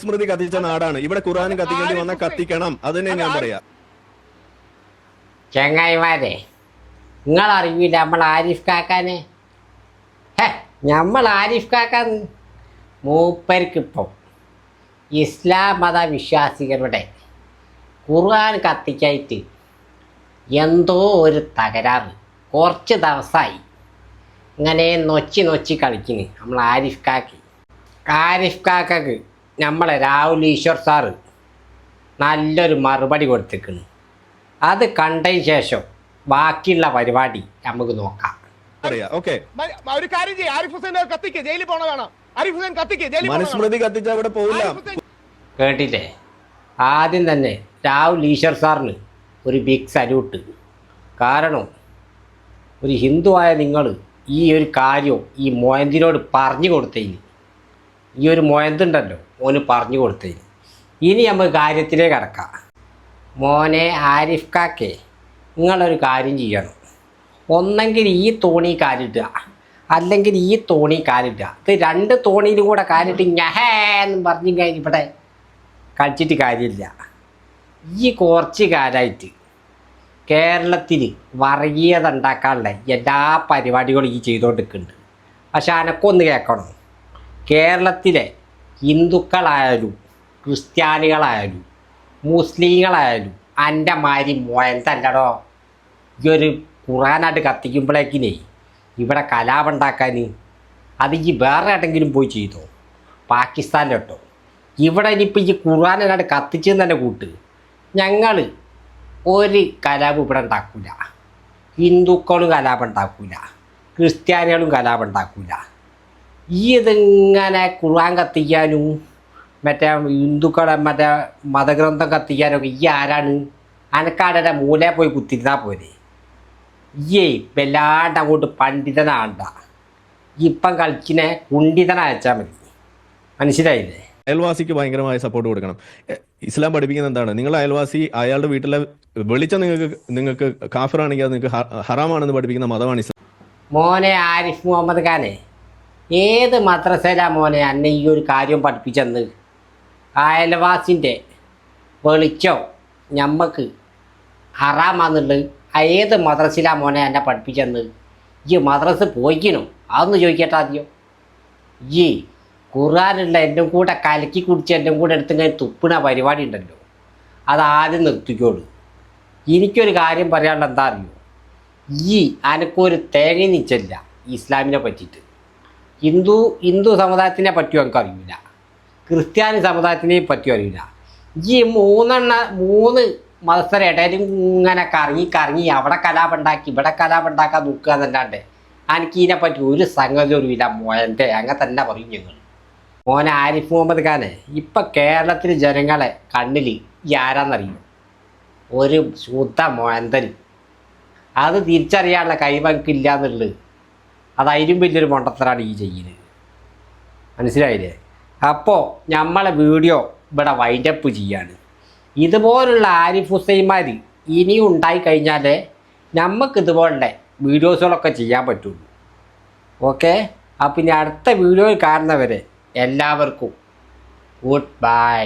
സ്മൃതി കത്തിച്ച നാടാണ്. ഇവിടെ ഖുർആൻ കത്തിക്കേണ്ടി വന്ന കത്തിക്കണം. അതിനെ ഞാൻ പറയാം. ചങ്ങായിമാരെ നിങ്ങളറിയില്ല നമ്മൾ ആരിഫ് കാക്കാനെ? ഹേ നമ്മൾ ആരിഫ് കാക്കാൻ മൂപ്പർക്കിപ്പം ഇസ്ലാം മത വിശ്വാസികളുടെ ഖുർആൻ കത്തിക്കായിട്ട് എന്തോ ഒരു തകരാറ്. കുറച്ച് ദിവസമായി ഇങ്ങനെ നൊച്ചി നൊച്ചി കളിക്കുന്നു. നമ്മൾ ആരിഫ് കാക്കി. ആരിഫ് കാക്കക്ക് നമ്മളെ രാഹുൽ ഈശ്വർ സാറ് നല്ലൊരു മറുപടി കൊടുത്തിരിക്കുന്നു. അത് കണ്ടതിന് ശേഷം ബാക്കിയുള്ള പരിപാടി നമുക്ക് നോക്കാം. ഒരു കാര്യം ചെയ്യും. ആരിഫ് ഹുസൈൻ കത്തിക്ക്. ജയിലിൽ ആരിഫ് ഹുസൈൻ കത്തിക്ക്. ജയിലിൽ കത്തിച്ച അവിടെ കേട്ടില്ലേ? ആദ്യം തന്നെ രാഹുൽ ഈശ്വർ സാറിന് ഒരു ബിഗ് സല്യൂട്ട് കാരണം ഒരു ഹിന്ദുവായ നിങ്ങൾ ഈ ഒരു കാര്യം ഈ മോയന്തിനോട് പറഞ്ഞു കൊടുത്തതിന് ഈ ഒരു മോയന്തുണ്ടല്ലോ ഓന് പറഞ്ഞു കൊടുത്തേ ഇനി നമുക്ക് കാര്യത്തിലേക്ക് കടക്കാം. മോനെ ആരിഫ് കാക്കെ നിങ്ങളൊരു കാര്യം ചെയ്യണം. ഒന്നെങ്കിൽ ഈ തോണി കാലിടുക. അല്ലെങ്കിൽ ഈ തോണി കാലിടുക. ഇത് രണ്ട് തോണിയിലും കൂടെ കാലിട്ട് ഞഹേന്ന് പറഞ്ഞു കഴിഞ്ഞ് ഇവിടെ കളിച്ചിട്ട് കാര്യമില്ല. ഈ കുറച്ച് കാലമായിട്ട് കേരളത്തിൽ വർഗീയത ഉണ്ടാക്കാനുള്ള എല്ലാ പരിപാടികളും ഈ ചെയ്തുകൊണ്ടിരിക്കുന്നുണ്ട്. പക്ഷെ അനക്കൊന്ന് കേൾക്കണം. കേരളത്തിലെ ഹിന്ദുക്കളായാലും ക്രിസ്ത്യാനികളായാലും മുസ്ലിങ്ങളായാലും എന്റെ മാതിരി മോയന്തല്ലടോ ഈ ഒരു ഖുറാനായിട്ട് കത്തിക്കുമ്പോഴേക്കിനേ ഇവിടെ കലാപം ഉണ്ടാക്കാൻ അത് ഈ വേറെ എവിടെങ്കിലും പോയി ചെയ്തോ? പാകിസ്ഥാനിലോട്ടോ. ഇവിടെ ഇനിയിപ്പോൾ ഈ ഖുർആാനായിട്ട് കത്തിച്ചെന്ന് തന്നെ കൂട്ട്. ഞങ്ങൾ ഒരു കലാപം ഇവിടെ ഉണ്ടാക്കില്ല ഹിന്ദുക്കളും കലാപം ഉണ്ടാക്കില്ല ക്രിസ്ത്യാനികളും കലാപം ഉണ്ടാക്കൂല. ഈ ഇതിങ്ങനെ ഖുർആൻ കത്തിക്കാനും മറ്റേ ഹിന്ദുക്കളെ മറ്റേ മതഗ്രന്ഥം കത്തിക്കാനൊക്കെ ഈ ആരാണ്? അനക്കാടെ മൂലെ പോയി കുത്തിരുന്നാൽ പോരെ. ഈ വല്ലാണ്ട് അങ്ങോട്ട് പണ്ഡിതനാണ്ട ഇപ്പം കളിക്കിനെ കുണ്ടിതനയച്ചാൽ മതി. മനസ്സിലായില്ലേ? അയൽവാസിക്ക് ഭയങ്കരമായ സപ്പോർട്ട് കൊടുക്കണം. ഇസ്ലാം പഠിപ്പിക്കുന്ന എന്താണ്? നിങ്ങൾ അയൽവാസി അയാളുടെ വീട്ടിലെ വെളിച്ചം നിങ്ങൾക്ക് നിങ്ങൾക്ക് കാഫറാണെങ്കിൽ അത് നിങ്ങൾക്ക് ഹറാമാണെന്ന് പഠിപ്പിക്കുന്ന മതമാണ് ഇസ്ലാം. മോനെ ആരിഫ് മുഹമ്മദ് ഖാനെ ഏത് മദ്രസയിലാ മോനെ അന്നെ ഈ ഒരു കാര്യം പഠിപ്പിച്ചെന്ന്? അയൽവാസിന്റെ വെളിച്ചോ ഞമ്മക്ക് ഹറാമാന്നുള്ളത് ഏത് മദ്രസയിലാ മോനെ എന്നെ പഠിപ്പിച്ചെന്ന്? ഈ മദ്രസ് പോയിക്കണോ? അതൊന്ന് ചോദിക്കട്ടെ ആദ്യം. ഈ ഖുർആാനുള്ള എന്റെ കൂടെ കലക്കി കുടിച്ച് എന്റെ കൂടെ എടുത്തിങ്ങനെ തുപ്പിണ പരിപാടി ഉണ്ടല്ലോ. അതാദ്യം നിർത്തിക്കോളൂ. എനിക്കൊരു കാര്യം പറയാനുള്ള എന്താ അറിയോ? ഈ അനക്കൊരു തേങ്ങ നിച്ചല്ല ഇസ്ലാമിനെ പറ്റിയിട്ട്. ഹിന്ദു ഹിന്ദു സമുദായത്തിനെ പറ്റിയോ എനിക്ക് അറിയില്ല ക്രിസ്ത്യാനി സമുദായത്തിനെ പറ്റിയോ അറിയില്ല. ഈ മൂന്നെണ്ണ മൂന്ന് മത്സരം ഇങ്ങനെ കറങ്ങി കറങ്ങി അവിടെ കലാപം ഉണ്ടാക്കി ഇവിടെ കലാപം ഉണ്ടാക്കാൻ നോക്കുക എന്നല്ലാണ്ട് എനിക്ക് ഇതിനെ പറ്റി ഒരു സംഗതി ഒരുവില്ല മോയന്റെ അങ്ങനെ തന്നെ പറയും ഞങ്ങൾ. മോനെ ആരിഫ് മുഹമ്മദ് ഖാനെ ഇപ്പം കേരളത്തിലെ ജനങ്ങളെ കണ്ണിൽ ഈ ആരാന്നറിയും? ഒരു ശുദ്ധ മോയന്തൻ അത് തിരിച്ചറിയാനുള്ള കഴിവെനിക്കില്ല എന്നുള്ളത്. അത് വലിയൊരു മണ്ടത്തരാണ് ഈ ചെയ്യുന്നത് മനസ്സിലായില്ലേ? അപ്പോൾ നമ്മളെ വീഡിയോ ഇവിടെ വൈൻഡപ്പ് ചെയ്യാണ്. ഇതുപോലുള്ള ആരിഫ് ഹുസൈന്മാർ ഇനിയും ഉണ്ടായി കഴിഞ്ഞാൽ നമുക്ക് ഇതുപോലുള്ള വീഡിയോസുകളൊക്കെ ചെയ്യാൻ പറ്റുള്ളൂ. ഓക്കെ? അപ്പം ഇനി അടുത്ത വീഡിയോയിൽ കാണുന്നവരെ എല്ലാവർക്കും ഗുഡ് ബൈ.